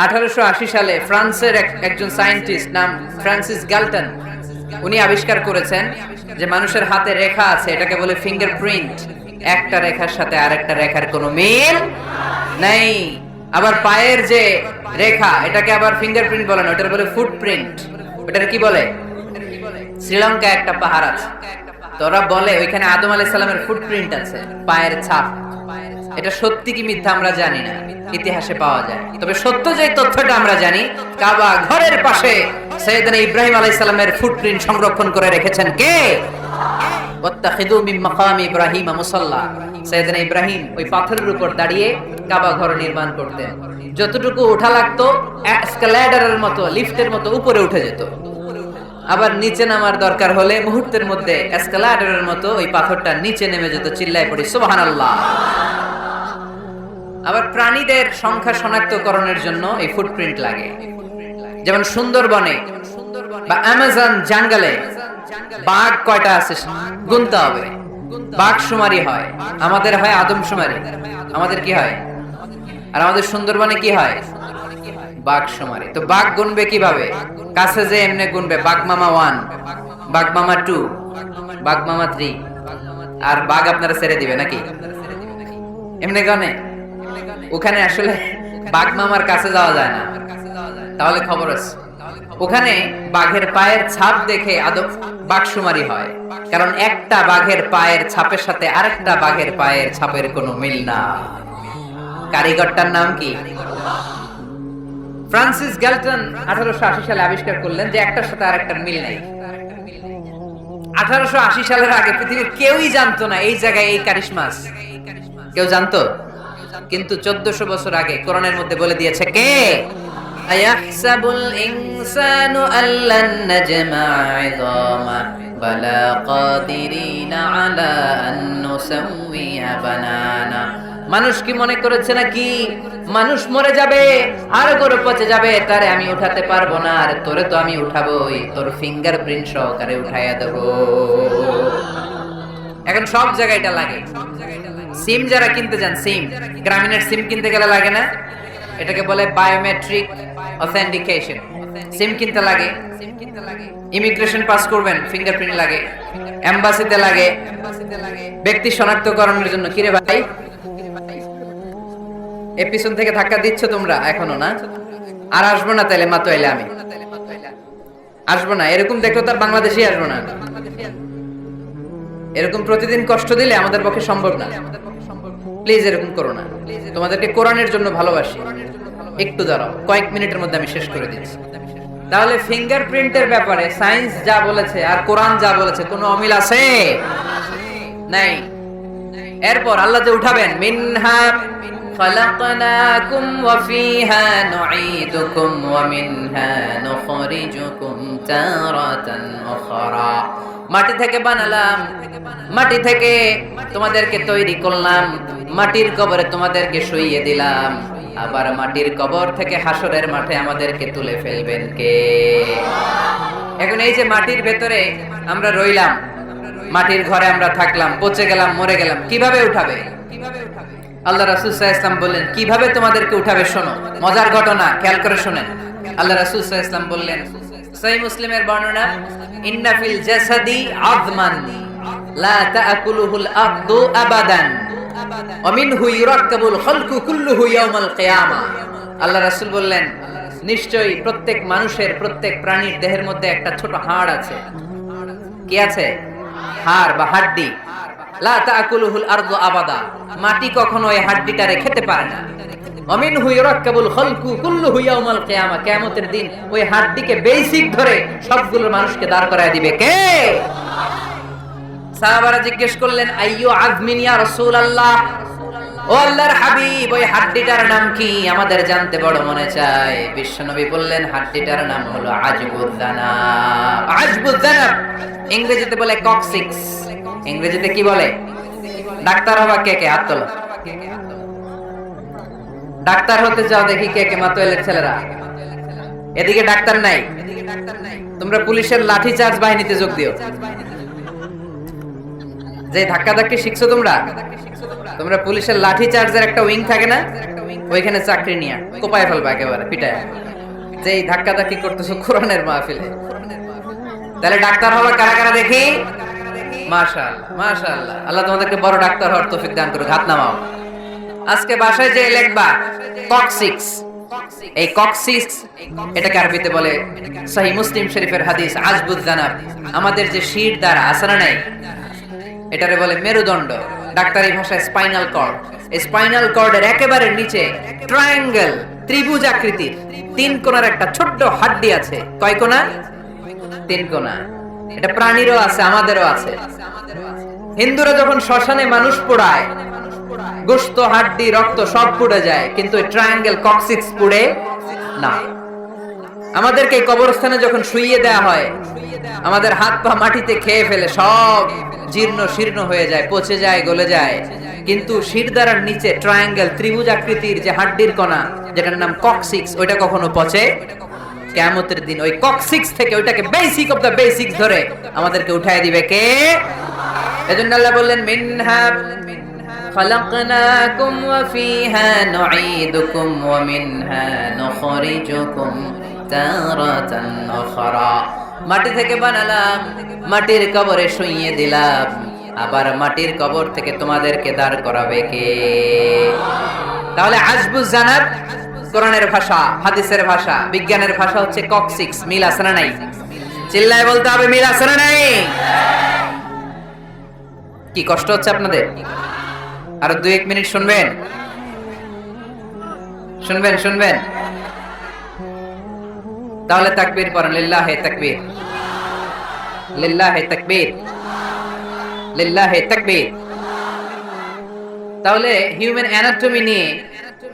আঠারোশো আশি সালে ফ্রান্সের এক- একজন সায়েন্টিস্ট নাম ফ্রান্সিস গ্যালটন উনি আবিষ্কার করেছেন যে মানুষের হাতে রেখা আছে, এটাকে বলে ফিঙ্গারপ্রিন্ট। একটা রেখার সাথে আরেকটা রেখার কোনো মিল নেই। আবার পায়ের যে রেখা, এটাকে আবার ফিঙ্গারপ্রিন্ট বলে না, ওটার বলে ফুটপ্রিন্ট। ওটার কি বলে? শ্রীলঙ্কা একটা পাহাড় আছে। তো ওরা বলে ওইখানে আদম আলাইহিস সালামের ফুটপ্রিন্ট আছে, পায়ের ছাপ। এটা সত্যি কি মিথ্যা আমরা জানি না। ইতিহাসে পাওয়া যায়। তবে সত্য যে তথ্যটা আমরা জানি, কাবা ঘরের পাশে সৈয়দনা ইব্রাহিম আলাইহিস সালামের ফুটপ্রিন্ট সংরক্ষণ করে রেখেছেন কে? ওয়াত্তাখিদু মিন মাকাম ইব্রাহিম ইব্রাহিম ওই পাথরের উপর দাঁড়িয়ে কাবা ঘর নির্মাণ করতেন। যতটুকু ওঠা লাগতো এসকালেটরের মতো লিফটের মতো উপরে উঠে যেত। আবার নিচে নামার দরকার হলে মুহূর্তের মধ্যে এসকালেটরের মতো ওই পাথরটা নিচে নেমে যেত, চিল্লায় পড়ি আবার প্রাণীদের সংখ্যা শনাক্তকরণের জন্য এই ফুটপ্রিন্ট লাগে। যেমন সুন্দরবনে বা অ্যামাজন জঙ্গলে বাঘ কয়টা আছে গুনতে হবে। বাঘ সুমারি হয়, আমাদের হয় আদম সুমারি আমাদের কি হয়? আর আমাদের সুন্দরবনে কি হয়? বাঘ সুমারি তো বাঘ গুনবে কীভাবে? কাছে যে এমনি গুনবে, বাঘ মামা ওয়ান, বাঘ মামা টু, বাঘ মামা থ্রি। আর বাঘ আপনারা ছেড়ে দিবে নাকি? এমনি গনে? ওখানে আসলে বাঘ মামার কাছে যাওয়া যায় না। তাহলে খবর আছে। ওখানে বাঘের পায়ের ছাপ দেখে আদব বাঘসুমারি হয়। কারণ একটা বাঘের পায়ের ছাপের সাথে আরেকটা বাঘের পায়ের ছাপের কোনো মিল না। কারিগরটার নাম কি? ফ্রান্সিস গ্যালটন আঠারোশো আশি সালে আবিষ্কার করলেন যে একটার সাথে আরেকটার মিল নাই। আঠারোশো আশি সালের আগে পৃথিবীর কেউই জানতো না এই জায়গায় এই কারিশমাস। কেউ জানতো? কিন্তু চোদ্দশো বছর আগে কোরআনের মধ্যে বলে দিয়েছে কে? মানুষ কি মনে করেছে নাকি? মানুষ মরে যাবে, আর গরু পচে যাবে, তারে আমি উঠাতে পারব না, আর তোরে তো আমি উঠাবোই। তোর ফিঙ্গার প্রিন্ট সহকারে উঠাইয়া দেবো। এখন সব জায়গায় এটা লাগে। সিম যারা কিনতে যান সিম গ্রামীণের সিম কিনতে গেলে লাগে না। এটাকে বলে বায়োমেট্রিক অথেন্টিকেশন সিম কিনতে লাগে। ইমিগ্রেশন পাস করবেন ফিঙ্গারপ্রিন্ট লাগে। এম্বাসিতে লাগে। ব্যক্তি শনাক্তকরণের জন্য। কিরে ভাই? এ পিছন থেকে ধাক্কা দিচ্ছ তোমরা এখনও না? আর আসব না তাইলে মাতো এলে আমি। আসব না, এরকম দেখো তার বাংলাদেশে আসব না। এরকম প্রতিদিন কষ্ট দিলে আমাদের পক্ষে সম্ভব না প্লিজ এরকম করো না তোমাদেরকে কোরআনের জন্য ভালোবাসি একটু দাঁড়াও কয়েক মিনিটের মধ্যে আমি শেষ করে দিচ্ছি তাহলে ফিঙ্গারপ্রিন্টের ব্যাপারে সায়েন্স যা বলেছে আর কোরআন যা বলেছে কোনো অমিল আছে নাই এরপর আল্লাহ যে উঠাবেন মিনহা خلقناكم وفيها نعيدكم ومنها نخرجكم تارة أخرى মাটি থেকে বানালাম। মাটি থেকে তোমাদেরকে তৈরি করলাম। মাটির কবরে তোমাদেরকে শুইয়ে দিলাম। আবার মাটির কবর থেকে হাসরের মাঠে আমাদেরকে তুলে ফেলবেন কে? এখন এই যে মাটির ভেতরে আমরা রইলাম, মাটির ঘরে আমরা থাকলাম, পচে গেলাম, মরে গেলাম, কীভাবে উঠাবে? আল্লাহ রাসুল ইসলাম বললেন, কীভাবে তোমাদেরকে উঠাবে শোনো, মজার ঘটনা, খেয়াল করে শোনেন। আল্লাহ রাসুল ইসলাম বললেন সহি মুসলিমের বর্ণনা আল্লাহ বললেন, নিশ্চয়ই প্রত্যেক মানুষের প্রত্যেক প্রাণীর দেহের মধ্যে একটা ছোট হাড় আছে। কি আছে? হাড় বা হাড্ডি। লা আবাদা, মাটি কখনো এই হাড্ডিটারে খেতে পারে না। অমিন হুইরাক্কাবুল খলকু কুল্লুহু ইয়াউমাল কিয়ামা, কিয়ামতের দিন ওই হাড্ডিকে বেসিক ধরে সবগুলো মানুষকে দাঁড় করায় দিবে। কে? সাহাবারা জিজ্ঞেস করলেন, আইয়ু আজমিন ইয়া রাসূলুল্লাহ? ও আল্লাহর হাবিব, ওই হাড্ডিটার নাম কি? আমাদের জানতে বড় মনে চায়। বিশ্বনবী বললেন, হাড্ডিটার নাম হলো আজবুদ্দানাব আজবুদ্দানাব ইংরেজিতে বলে কক্সিক্স ইংরেজিতে কি বলে? ডাক্তার হবা কে কে? হাত ডাক্তার হতে চাও দেখি কে কে মাতোয়েলের ছেলেরা। এদিকে ডাক্তার নাই। তোমরা পুলিশের লাঠি চার্জ বাহিনীতে যোগ দিও। যে ধাক্কা ধাক্কি শিখছো তোমরা তোমরা পুলিশের লাঠি চার্জের একটা উইং থাকে না, ওইখানে চাকরি নিয়ে, কোপায় ফেলবা একেবারে, পিটায়। যে ধাক্কা ধাক্কি করতেছো কোরআনের মাহফিলে। তাহলে ডাক্তার হবে কারা কারা দেখি? মাশাআল্লাহ মাশাআল্লাহ। আল্লাহ তোমাদেরকে বড় ডাক্তার হওয়ার তৌফিক দান করুক। হাত নামাও। আজকে বাসায় যে লিখবা কক্সিক্স এই কক্সিক্স এটাকে আরবিতে বলে সহি মুসলিম শরীফের হাদিস আজবুদ জানাব আমাদের যে শির দ্বারা আসানা নাই? এটারে বলে মেরুদণ্ড। ডাক্তারি ভাষায় স্পাইনাল কর্ড। স্পাইনাল কর্ডের একেবারে নিচে ট্রায়াঙ্গেল, ত্রিভুজ আকৃতির তিন কোণার একটা ছোট্ট হাড্ডি আছে। কয় কোণা তিন কোণা এটা প্রাণীরও আছে, আমাদেরও আছে। হিন্দুরা যখন শ্মশানে মানুষ পোড়ায় গোস্ত হাড্ডি, রক্ত সব পুড়ে যায়, কিন্তু ট্রায়াঙ্গেল কক্সিক্স পুড়ে না। আমাদেরকে কবরস্থানে যখন শুইয়ে দেয়া হয়, আমাদের হাত পা মাটিতে খেয়ে ফেলে, সব জীর্ণ শীর্ণ হয়ে যায়, পচে যায়, গলে যায়। কিন্তু শিরদারার নিচে ট্রায়াঙ্গেল ত্রিভুজ আকৃতির যে হাড্ডির কণা, যেটার নাম কক্সিক্স ওইটা কখনো পচে কেমতের দিন। ওই কক্সিক্স থেকে ওইটাকে বেসিক অফ দ্য বেসিক্স ধরে আমাদেরকে উঠায় দিবে কে? এজন্য আল্লাহ বললেন, মিনহা خلقناكم وفيها نعيدكم ومنها نخرجكم تارة أخرى মাটি থেকে বানালাম মাটির কবরে শুইয়ে দিলাম আবার মাটির কবর থেকে তোমাদেরকে দাঁড় করাবে কে তাহলে আজবুজ জানাব কোরআনের ভাষা হাদিসের ভাষা বিজ্ঞানের ভাষা হচ্ছে কক্সিক্স মিল আছে না নাই চিল্লায় বলতে হবে মিল আছে না নাই কি কষ্ট হচ্ছে আপনাদের আরও দুই, এক মিনিট শুনবেন। শুনবেন শুনবেন। তাহলে তাকবীর পড়েন, লিল্লাহে তাকবীর। লিল্লাহে তাকবীর। লিল্লাহে তাকবীর। তাহলে হিউম্যান অ্যানাটমি নিয়ে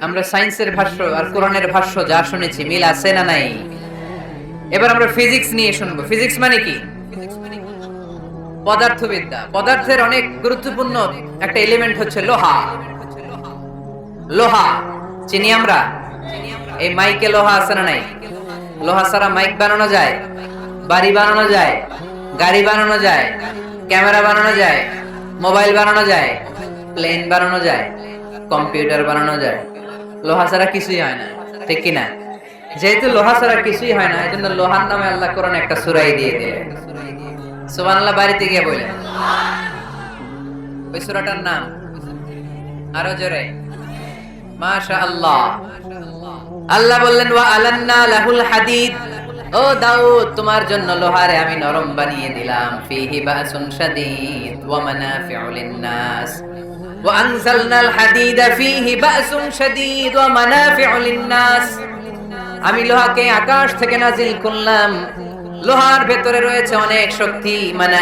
আমরা সায়েন্সের ভাষ্য আর কোরআনের ভাষ্য যা শুনেছি, মিল আছে না নাই? এবার আমরা ফিজিক্স নিয়ে শুনব। ফিজিক্স মানে কি? পদার্থবিদ্যা। পদার্থের অনেক গুরুত্বপূর্ণ একটা এলিমেন্ট হচ্ছে লোহা। লোহা, চিনি আমরা? এই মাইকে লোহা আছে না নাই? লোহা ছাড়া মাইক বানানো যায়? বাড়ি বানানো যায়? গাড়ি বানানো যায়? ক্যামেরা বানানো যায়? মোবাইল বানানো যায়? প্লেন বানানো যায়? কম্পিউটার বানানো যায়? লোহা ছাড়া কিছুই হয় না, ঠিক কি না যেহেতু লোহা ছাড়া কিছুই হয় না এই জন্য লোহার নামে আল্লাহ কোরআন একটা সুরাই দিয়ে দিলেন। সুবহানাল্লাহ, বাড়িতে গিয়ে বললেন ওই সূরাটার নাম? আরও জোরে। মাশা আল্লাহ আল্লাহ বললেন, ওয়া আলান্না লাহুল হাদিদ। ও দাউদ, তোমার জন্য লোহারে আমি নরম বানিয়ে দিলাম। ফিহি বাসুন শাদীদ, ওয়া মানাফিউ লিন-নাস। ওয়া আনজালনাল হাদিদা ফিহি বাসুন শাদীদ, ওয়া মানাফিউ লিন-নাস। আমি লোহাকে আকাশ থেকে নাজিল করলাম। লোহার ভেতরে রয়েছে অনেক শক্তি মানে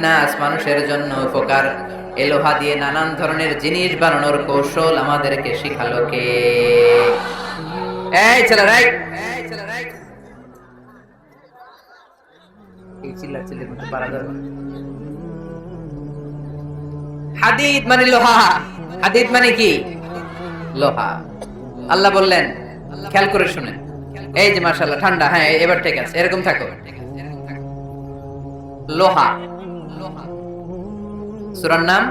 নাস মানুষের জন্য উপকার। এ লোহা দিয়ে নানান ধরনের জিনিস বানানোর কৌশল আমাদেরকে শিখালো কে? এই রাই। হাদিদ মানে লোহা। হাদিদ মানে কি? লোহা। আল্লাহ বললেন, খেয়াল করে শুনেন। এই যে, মাশাআল্লাহ, ঠান্ডা হ্যাঁ এবার ঠিক আছে, এরকম থাকো। লোহা। সূরার নাম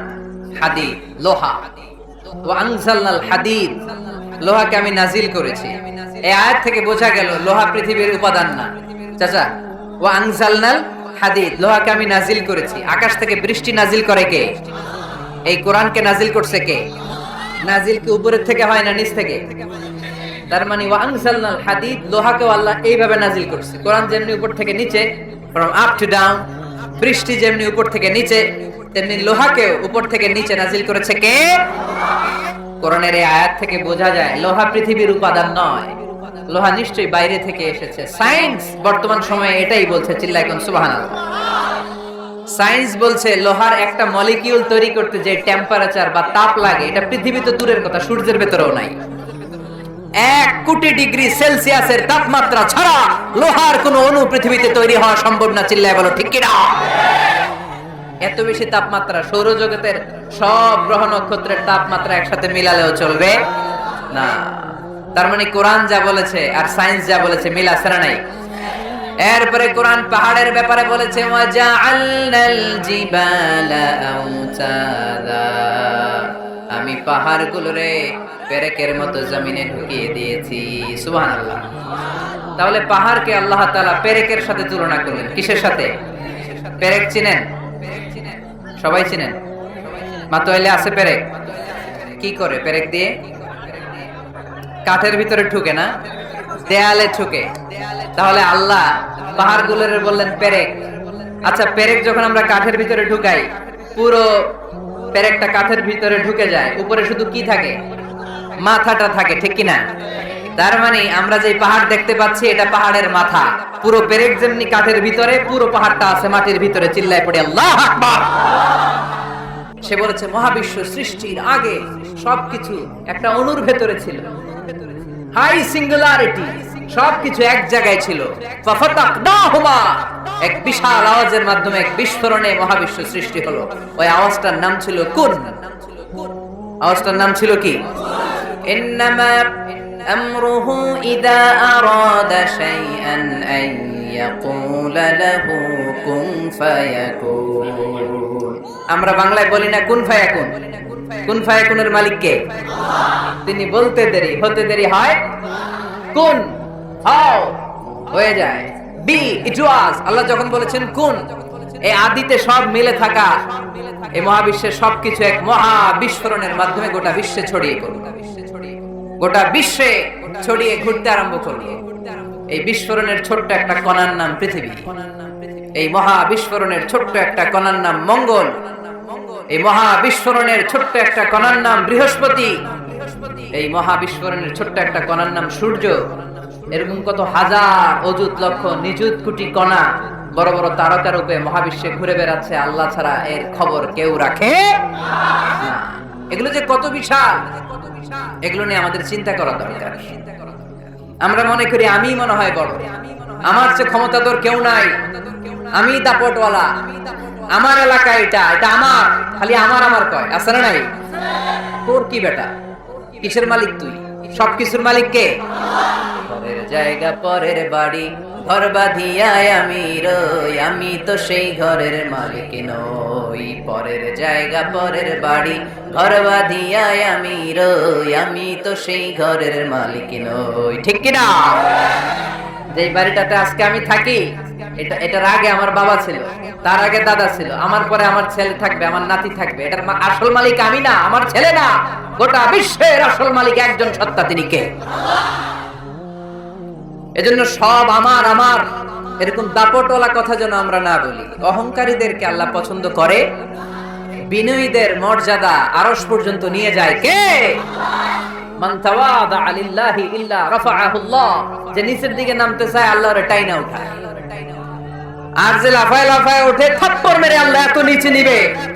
লোহা। লোহাকে আমি নাজিল করেছি। এই আয়াত থেকে বোঝা গেল লোহা পৃথিবীর উপাদান না। চাচা আনজালনাল হাদিদ, লোহাকে আমি নাজিল করেছি। আকাশ থেকে বৃষ্টি নাজিল করে কে? এই কোরআনকে নাজিল করছে কে? নাজিল কি উপরের থেকে হয় না নিচ থেকে? তার মানে ওয়াংসালনাল হাদিদ লোহাকে আল্লাহ এইভাবে নাজিল করছে। কোরআন যেমনি উপর থেকে নিচে ফ্রম আপ টু ডাউন বৃষ্টি যেমনি উপর থেকে নিচে, তেমনি লোহাকেও উপর থেকে নিচে নাজিল করেছে কে? কোরআনের এই আয়াত থেকে বোঝা যায়, লোহা পৃথিবীর উপাদান নয়। লোহা নিশ্চয়ই বাইরে থেকে এসেছে। সায়েন্স বর্তমান সময়ে এটাই বলছে চিল্লাই কোন, সুবহানাল্লাহ। সায়েন্স বলছে, লোহার একটা মলিকিউল তৈরি করতে যে টেম্পারেচার বা তাপ লাগে, এটা পৃথিবী দূরের কথা, সূর্যের ভেতরেও নাই। এক কোটি ডিগ্রি সেলসিয়াসের তাপমাত্রা ছাড়া লোহার কোন অণু পৃথিবীতে তৈরি হওয়া সম্ভব না, চিল্লায় বলো, ঠিক কিনা? এত বেশি তাপমাত্রা সৌরজগতের সব গ্রহ নক্ষত্রের তাপমাত্রা একসাথে মিলালেও চলবে? না। তার মানে কোরআন যা বলেছে আর সায়েন্স যা বলেছে মিল আছে নাই? এরপরে কোরআন পাহাড়ের ব্যাপারে বলেছে ওয়াজআলনাল জিবালা আওতাদা। আমি পাহাড়গুলো রে পেরেকের মতো জমিনে ঢুকিয়ে দিয়েছি। সুবহানাল্লাহ। তাহলে পাহাড়কে আল্লাহ তাআলা পেরেকের সাথে তুলনা করলেন। কিসের সাথে? পেরেক চিনেন? সবাই চিনেন? মাতোয়াইলে আছে পেরেক? কি করে? পেরেক দিয়ে? কাঠের ভিতরে ঠুকে না? দেয়ালে ঠুকে তাহলে আল্লাহ পাহাড়গুলোর বললেন, পেরেক। আচ্ছা পেরেক যখন আমরা কাঠের ভিতরে ঢুকাই, পুরো পেরেকটা কাঠের ভিতরে ঢুকে যায়, উপরে শুধু কি থাকে? মাথাটা থাকে, ঠিক কি না তার মানে আমরা যে পাহাড় দেখতে পাচ্ছি, এটা পাহাড়ের মাথা। পুরো পেরেক যেমনি কাঠের ভিতরে, পুরো পাহাড়টা আছে মাটির ভিতরে, চিল্লায় পড়ে, আল্লাহ আকবার! সে বলেছে, মহাবিশ্ব সৃষ্টির আগে সবকিছু একটা অনুর ভেতরে ছিল। High singularity! সবকিছু এক জায়গায় ছিল। এক বিশাল আওয়াজের মাধ্যমে এক বিস্ফোরণে মহাবিশ্ব সৃষ্টি হলো। ওই আওয়াজটার নাম ছিল কুন। আওয়াজটার নাম ছিল কি? আমরা বাংলায় বলি না কুন ফায়াকুন। কুন ফায়াকুনের মালিক কে? তিনি বলতে দেরি, হতে দেরি হয় কুন। হাও। হয়ে যায়। বি ইট ওয়াজ আল্লাহ যখন বলেছেন, কুন? এই আদিতে সব মিলে থাকা, এই মহাবিশ্বের সবকিছু এক মহা বিস্ফোরণের মাধ্যমে গোটা বিশ্বে ছড়িয়ে পড়ল। গোটা বিশ্বে ছড়িয়ে ঘুরতে আরম্ভ করল। এই বিস্ফোরণের ছোট্ট একটা কণার নাম পৃথিবী। এই মহা বিস্ফোরণের ছোট্ট একটা কণার নাম মঙ্গল। এই মহা বিস্ফোরণের ছোট্ট একটা কণার নাম বৃহস্পতি। এই মহা বিস্ফোরণের ছোট্ট একটা কণার নাম সূর্য। এরকম কত হাজার অযুত লক্ষ নিযুত কোটি কণা বড় বড় তারকা রূপে মহাবিশ্বে ঘুরে বেড়াচ্ছে, আল্লাহ ছাড়া এর খবর কেউ রাখে? এগুলো যে কত বিশাল, এগুলো নিয়ে আমাদের চিন্তা করা দরকার। আমরা মনে করি আমি মনে হয় বড়। আমার চেয়ে ক্ষমতা তোর কেউ নাই। আমি দাপটওয়ালা। আমার এলাকা এটা এটা আমার। খালি আমার আমার কয় না নাই? তোর কি বেটা? কিসের মালিক তুই? সব কিছুর মালিক কে? পরের জায়গা, পরের বাড়ি, ঘর বাঁধিয়ায় আমি রই। আমি তো সেই ঘরের মালিক নই। পরের জায়গা, পরের বাড়ি, ঘর বাঁধিয়ায় আমি রই। আমি তো সেই ঘরের মালিক নই। ঠিক কিনা? যে বাড়িটাতে আজকে আমি থাকি, এটা এটার আগে আমার বাবা ছিল, তার আগে দাদা ছিল, আমার পরে আমার ছেলে থাকবে, আমার নাতি থাকবে, এটার আসল মালিক আমি না, আমার ছেলে না। গোটা বিশ্বের আসল মালিক একজন সত্তা, তিনি কে? এজন্য সব আমার আমার। এরকম দাপটওয়ালা কথা যেন আমরা না বলি। অহংকারীদেরকে আল্লাহ পছন্দ করে, বিনয়ীদের মর্যাদা আরস পর্যন্ত নিয়ে যায় কে?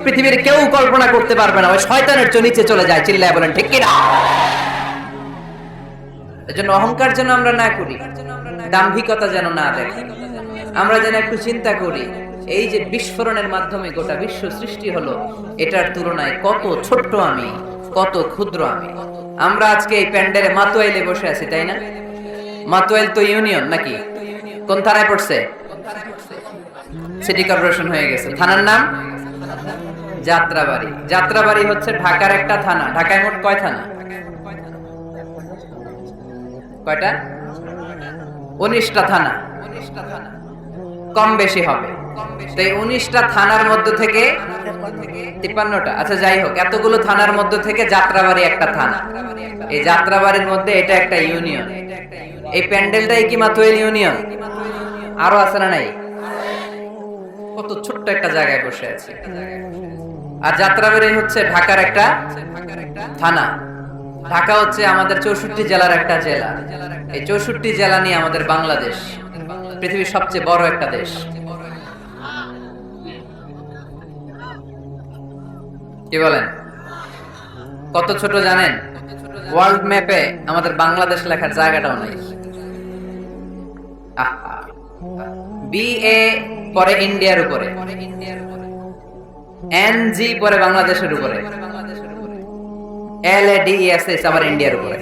পৃথিবীর কেউ কল্পনা করতে পারবে না। ওই শয়তানের নিচে চলে যায়, চিল্লায় বলেন, ঠিক কিনা? অহংকার যেন আমরা না করি, দাম্ভিকতা যেন না দেখি আমরা যেন একটু চিন্তা করি, এই যে বিস্ফোরণের মাধ্যমে গোটা বিশ্ব সৃষ্টি হলো, এটার তুলনায় কত ছোট্ট আমি। কত ক্ষুদ্র আমি। আমরা আজকে এই প্যান্ডেলে মাতুয়াইলে বসে আছি, তাই না? মাতুয়াইল তো ইউনিয়ন নাকি? কোন থানায় পড়ছে? সিটি কর্পোরেশন হয়ে গেছে। থানার নাম? যাত্রাবাড়ি। যাত্রাবাড়ি হচ্ছে ঢাকার একটা থানা। ঢাকায় মোট কয় থানা? কয়টা? উনিশটা থানা। কম বেশি হবে। তো উনিশটা থানার মধ্য থেকে তিপ্পান্নটা। আচ্ছা যাই হোক, এতগুলো থানার মধ্য থেকে যাত্রাবাড়ি একটা থানা। এই যাত্রাবাড়ির মধ্যে এটা একটা ইউনিয়ন। এই প্যান্ডেলটাই কি মাতুয়েল ইউনিয়ন? আরও আছে না নাই? কত ছোট্ট একটা জায়গায় বসে আছে। আর যাত্রাবাড়ি হচ্ছে ঢাকার একটা থানা। ঢাকা হচ্ছে আমাদের চৌষট্টি জেলার একটা জেলা। এই চৌষট্টি জেলা নিয়ে আমাদের বাংলাদেশ। পৃথিবীর সবচেয়ে বড় একটা দেশ। কি বলেন? কত ছোট জানেন? ওয়ার্ল্ড ম্যাপে আমাদের বাংলাদেশ লেখার জায়গাটাও নাই। পরে ইন্ডিয়ার উপরে। এন জি পরে বাংলাদেশের উপরে। এল এ ডি আবার ইন্ডিয়ার উপরে।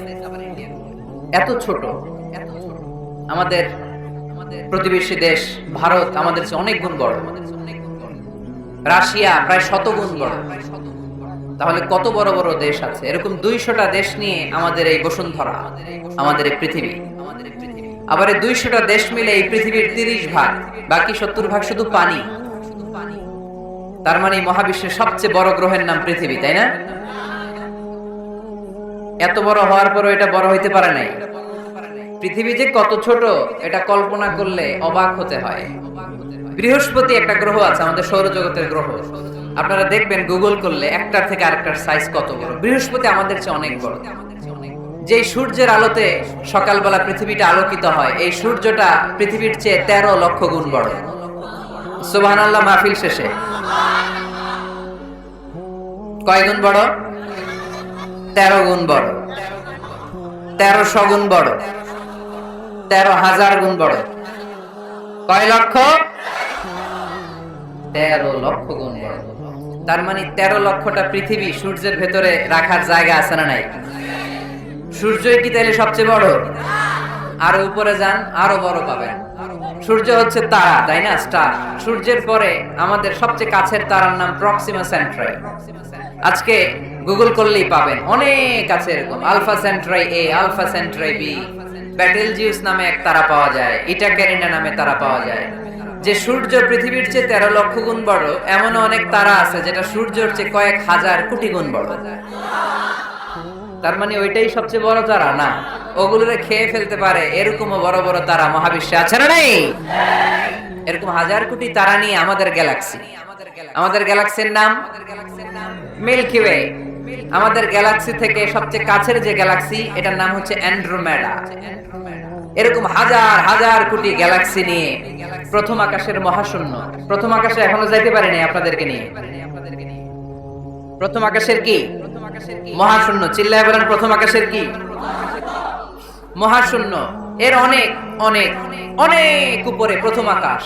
এত ছোট। আমাদের প্রতিবেশী দেশ, ভারত আমাদের অনেক গুণ বড়। রাশিয়া প্রায় শত গুণ বড়। তাহলে কত বড় বড় দেশ আছে? এরকম দুইশোটা দেশ নিয়ে আমাদের এই বসুন্ধরা, আমাদের এই পৃথিবী। আবার এই দুইশোটা দেশ মিলে এই পৃথিবীর তিরিশ ভাগ, বাকি সত্তর ভাগ শুধু পানি। তার মানে মহাবিশ্বের সবচেয়ে বড় গ্রহের নাম পৃথিবী, তাই না? এত বড় হওয়ার পরও এটা বড় হইতে পারে নাই। পৃথিবী যে কত ছোট, এটা কল্পনা করলে অবাক হতে হয়। বৃহস্পতি একটা গ্রহ আছে, আমাদের সৌরজগতের গ্রহ। আপনারা দেখবেন গুগল করলে একটার থেকে আরেকটার সাইজ কত বড়। বৃহস্পতি আমাদের চেয়ে অনেক বড়। যে সূর্যের আলোতে সকালবেলা পৃথিবীটা আলোকিত হয়, এই সূর্যটা পৃথিবীর চেয়ে তেরো লক্ষ গুণ বড়। সুবাহ মাহফিল শেষে। কয় গুণ বড়? তেরো গুণ বড়। তেরোশো গুণ বড়। তেরো হাজার গুণ বড় কয় লক্ষ? তেরো লক্ষ গুণ বড় তার মানে তেরো লক্ষটা পৃথিবী সূর্যের ভেতরে রাখার জায়গা আছে না নাই? সূর্যই কি তাহলে সবচেয়ে বড়? আরও উপরে যান, আরও বড় পাবেন। সূর্য হচ্ছে তারা, তাই না? স্টার সূর্যের পরে আমাদের সবচেয়ে কাছের তারার নাম প্রক্সিমা সেন্ট্রাই আজকে গুগল করলেই পাবেন। অনেক আছে এরকম। Alpha Centauri A Alpha Centauri B Betelgeuse নামে এক তারা পাওয়া যায় ইটা ক্যারিনা নামে তারা পাওয়া যায়। যে সূর্য পৃথিবীর চেয়ে তেরো লক্ষ গুণ বড় এমন অনেক তারা আছে যেটা সূর্যের চেয়ে কয়েক হাজার কোটি গুণ বড়। তার মানে ওইটাই সবচেয়ে বড় তারা? না। ওগুলোরে খেয়ে ফেলতে পারে এরকমও বড় বড় তারা মহাবিশ্বে আছে না নাই? এরকম হাজার কোটি তারা নিয়ে আমাদের গ্যালাক্সি আমাদের গ্যালাক্সির নাম? মিল্কি ওয়ে আমাদের গ্যালাক্সি থেকে সবচেয়ে কাছের যে গ্যালাক্সি, এটার নাম হচ্ছে অ্যান্ড্রোমেডা। এরকম হাজার হাজার কোটি গ্যালাক্সি নিয়ে প্রথম আকাশের মহাশূন্য। প্রথম আকাশে এখনও যাইতে পারেনি আপনাদেরকে নিয়ে। প্রথম আকাশের কি? মহাশূন্য। চিল্লায় বলেন, প্রথম আকাশের কি? মহাশূন্য। এর অনেক অনেক অনেক উপরে প্রথম আকাশ,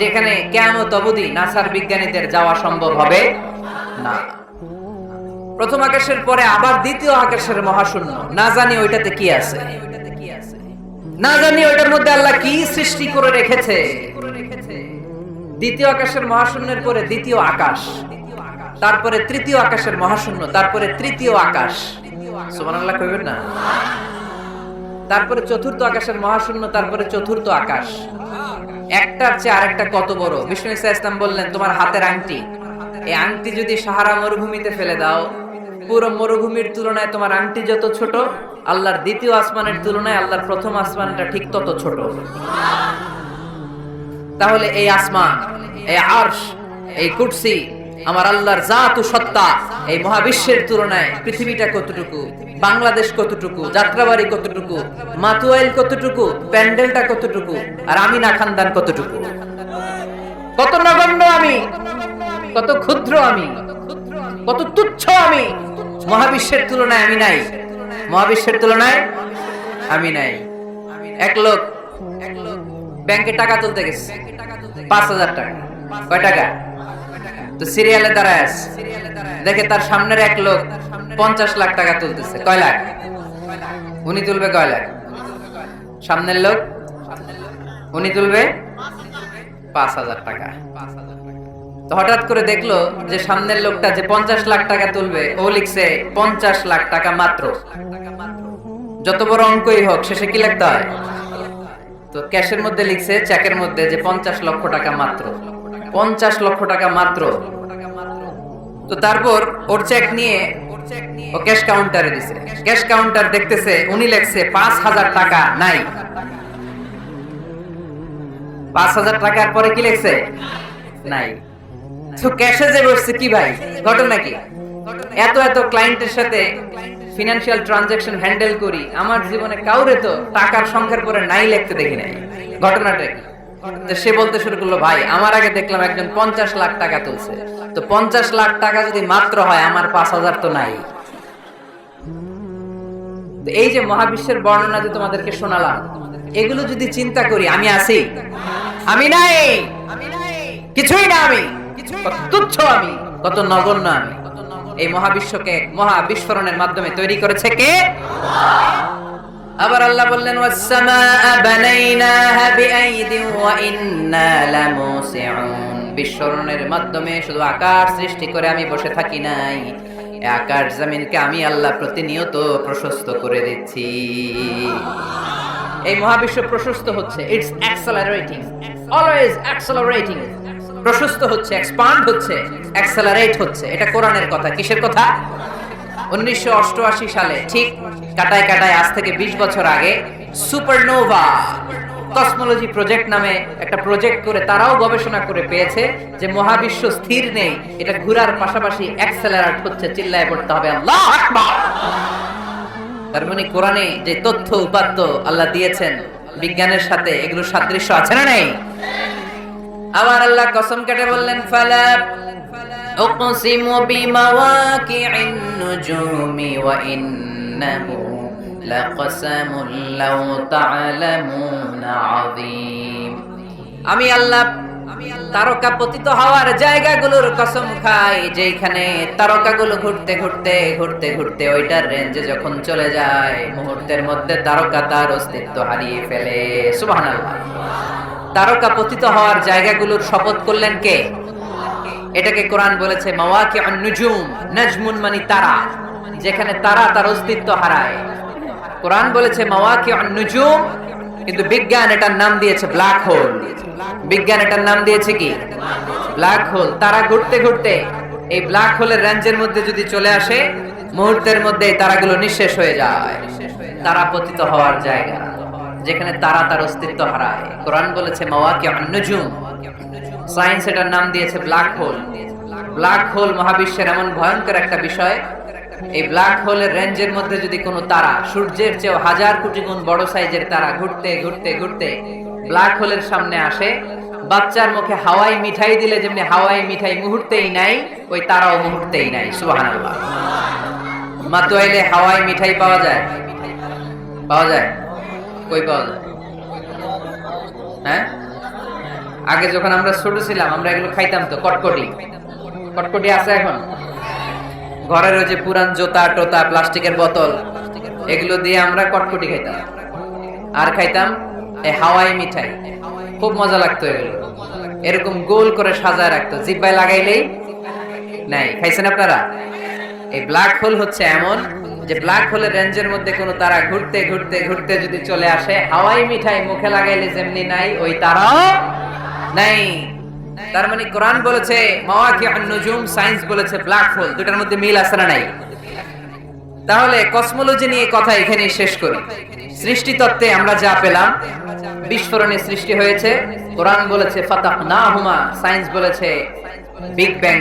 যেখানে কেমত অবধি নাসার বিজ্ঞানীদের যাওয়া সম্ভব হবে না। প্রথম আকাশের পরে আবার দ্বিতীয় আকাশের মহাশূন্য। না জানি ওইটাতে কি আছে। না জানি ওইটার মধ্যে আল্লাহ কি সৃষ্টি করে রেখেছে। দ্বিতীয় আকাশের মহাশূন্যের পরে দ্বিতীয় আকাশ, তারপরে তৃতীয় আকাশের মহাশূন্য, তারপরে তৃতীয় আকাশ। সুবহানাল্লাহ কইবেন না? তারপরে চতুর্থ আকাশের মহাশূন্য, তারপরে চতুর্থ আকাশ। একটার চেয়ে আরেকটা কত বড়? বিষ্ণু ইসলাম বললেন, তোমার হাতের আংটি। এই আংটি যদি সাহারা মরুভূমিতে ফেলে দাও পুরো মরুভূমির তুলনায় তোমার আংটি যত ছোট, আল্লাহর দ্বিতীয় আসমানের তুলনায় আল্লাহর প্রথম আসমানটা ঠিক তত ছোট। তাহলে এই আসমান, এই আরশ, এই কুরসি আমার আল্লাহর জাত ও সত্তা, এই মহাবিশ্বের তুলনায় পৃথিবীটা কতটুকু, বাংলাদেশ কতটুকু, যাত্রাবাড়ি কতটুকু, মাতুয়াইল কতটুকু, প্যান্ডেলটা কতটুকু, আর আমি না খানদান কতটুকু? কত নগণ্য আমি, কত ক্ষুদ্র আমি, কত তুচ্ছ আমি মহাবিশ্বের তুলনায় আমি নাই। মহাবিশ্বের তুলনায় আমি নাই। এক লোক ব্যাংকে টাকা তুলতে গেছে। পাঁচ হাজার টাকা। কয় টাকা? তো সিরিয়ালে দাঁড়ায় আছে। দেখে তার সামনের এক লোক পঞ্চাশ লাখ টাকা তুলতেছে। কয় লাখ? উনি তুলবে কয় লাখ? সামনের লোক? উনি তুলবে পাঁচ হাজার টাকা। তো হঠাৎ করে দেখল যে সামনের লোকটা যে পঞ্চাশ লাখ টাকা তুলবে, ও লিখছে পঞ্চাশ লাখ টাকা মাত্র। যত বড় অঙ্কই হোক, শেষে কি লিখতে হয়? তো ক্যাশের মধ্যে লিখছে চেকের মধ্যে যে পঞ্চাশ লক্ষ টাকা মাত্র। পঞ্চাশ লক্ষ টাকা মাত্র। তো তারপর ওর চেক নিয়ে ও ক্যাশ কাউন্টারে দিছে। ক্যাশ কাউন্টার দেখতেছে, উনি লেখছে পাঁচ হাজার টাকা নাই। পাঁচ হাজার টাকার পরে কি লেখছে? নাই। তো ক্যাশে যে বসছে কি ভাই ঘটনা কি? এত এত ক্লায়েন্টের সাথে ফিনান্সিয়াল ট্রানজাকশন হ্যান্ডেল করি আমার জীবনে কাউরে তো টাকার সংখ্যার পরে নাই লিখতে দেখি নাই। ঘটনাটা কি? তো সে বলতে শুরু করল ভাই আমার আগে দেখলাম একজন পঞ্চাশ লাখ টাকা তুলছে। তো পঞ্চাশ লাখ টাকা যদি মাত্র হয় আমার পাঁচ হাজার তো নাই। এই যে মহাবিশ্বের বর্ণনা যে তোমাদেরকে শোনালাম এগুলো যদি চিন্তা করি আমি আছি? আমি নাই। কিছুই না আমি। কত তুচ্ছ আমি, কত নগণ্য আমি। এই মহাবিশ্বকে মহা বিস্ফোরণের মাধ্যমে তৈরি করেছে কে? আবার আল্লাহ বললেন বিস্ফোরণের মাধ্যমে শুধু আকাশ সৃষ্টি করে আমি বসে থাকি নাই। আকার জমিনকে আমি আল্লাহ প্রতিনিয়ত প্রশস্ত করে দিচ্ছি। এই মহাবিশ্ব প্রশস্ত হচ্ছে। ইটস অ্যাক্সেলারেটিং অলওয়েজ অ্যাক্সেলারেটিং প্রশস্ত হচ্ছে এক্সপান্ড হচ্ছে অ্যাক্সেলারেট হচ্ছে। এটা কোরআনের কথা, কিসের কথা? উনিশশো অষ্টআশি সালে, ঠিক কাটায় কাটায় আজ থেকে বিশ বছর আগে, সুপারনোভা কসমোলজি প্রজেক্ট নামে একটা প্রজেক্ট করে তারাও গবেষণা করে পেয়েছে যে মহাবিশ্ব স্থির নেই, এটা ঘোরার পাশাপাশি অ্যাক্সেলারেট হচ্ছে, চিল্লায় পড়তে হবে। আল্লাহ তার মানে কোরআনে যে তথ্য উপাত্ত আল্লাহ দিয়েছেন, বিজ্ঞানের সাথে এগুলোর সাদৃশ্য আছে না নেই? আবার আল্লাহ কসম কেটে বললেন ফালা أقسم بمواقع النجوم وإنه لقسم لو تعلمون عظيم আমি আল্লাহ তারকা পতিত হওয়ার জায়গাগুলোর কসম খাই যেখানে তারকাগুলো ঘুরতে ঘুরতে ঘুরতে ঘুরতে ওইটার রেঞ্জে যখন চলে যায় মুহূর্তের মধ্যে তারকা তার অস্তিত্ব হারিয়ে ফেলে সুবহানাল্লাহ তারকা পতিত হওয়ার জায়গাগুলোর শপথ করলেন কে? এটাকে কোরআন বলেছে মাওয়াকি নুজুম, নাজমুন মানে তারা, যেখানে তারা তার অস্তিত্ব হারায়। কোরআন বলেছে মাওয়াকি নুজুম, কিন্তু বিজ্ঞান এটার নাম দিয়েছে ব্ল্যাক হোল। বিজ্ঞান এটার নাম দিয়েছে কি? Black hole. তারা ঘুরতে ঘুরতে এই ব্ল্যাক হোলের রেঞ্জের মধ্যে যদি চলে আসে, মুহূর্তের মধ্যে তারাগুলো নিঃশেষ হয়ে যায়। তারা পতিত হওয়ার জায়গা। যেখানে তারা তার অস্তিত্ব হারায়। কোরআন বলেছে মাওয়াকি নুজুম। সায়েন্স এটার নাম দিয়েছে ব্ল্যাক হোল। ব্ল্যাক হোল মহাবিশ্বের এমন ভয়ঙ্কর একটা বিষয়, এই ব্ল্যাক হোলের রেঞ্জের মধ্যে যদি কোনো তারা, সূর্যের চেয়েও হাজার কোটি গুণ বড় সাইজের তারা ঘুরতে ঘুরতে ঘুরতে ব্ল্যাক হোলের সামনে আসে, বাচ্চার মুখে হাওয়াই মিঠাই দিলে যেমনি হাওয়াই মিঠাই মুহূর্তেই নাই, ওই তারাও মুহূর্তেই নাই। সুবহানাল্লাহ। মাতুয়াইলে হাওয়াই মিঠাই পাওয়া যায়? পাওয়া যায়। কই পাওয়া যায় হ্যাঁ? আগে যখন আমরা ছোট ছিলাম, আমরা এগুলো খাইতাম তো, কটকটি। কটকটি আছে এখন? ঘরের ওই যে পুরান জোতা, টোতা, প্লাস্টিকের বোতল, এগুলো দিয়ে আমরা কটকটি খাইতাম। আর খাইতাম এই হাওয়াই মিঠাই। খুব মজা লাগতো এগুলো। এরকম গোল করে সাজায় রাখতো। জিব্বায় লাগাইলেই নাই। খাইছেন আপনারা? এই ব্ল্যাক হোল হচ্ছে এমন যে ব্ল্যাক হোলের রেঞ্জের মধ্যে কোনো তারা ঘুরতে ঘুরতে ঘুরতে যদি চলে আসে, হাওয়াই মিঠাই মুখে লাগাইলে যেমনি নাই, ওই তারাও নাই। তার মানে কোরআন বলেছে নুজুম বলেছে ব্ল্যাক হোল দুটার মধ্যে মিল আছে না নাই? তাহলে কসমোলজি নিয়ে কথা এখানেই শেষ করি। সৃষ্টি তত্ত্বে আমরা যা পেলাম, বিস্ফোরণে সৃষ্টি হয়েছে, কোরআন বলেছে ফাতাহ না হুমা সায়েন্স বলেছে, বিগ ব্যাং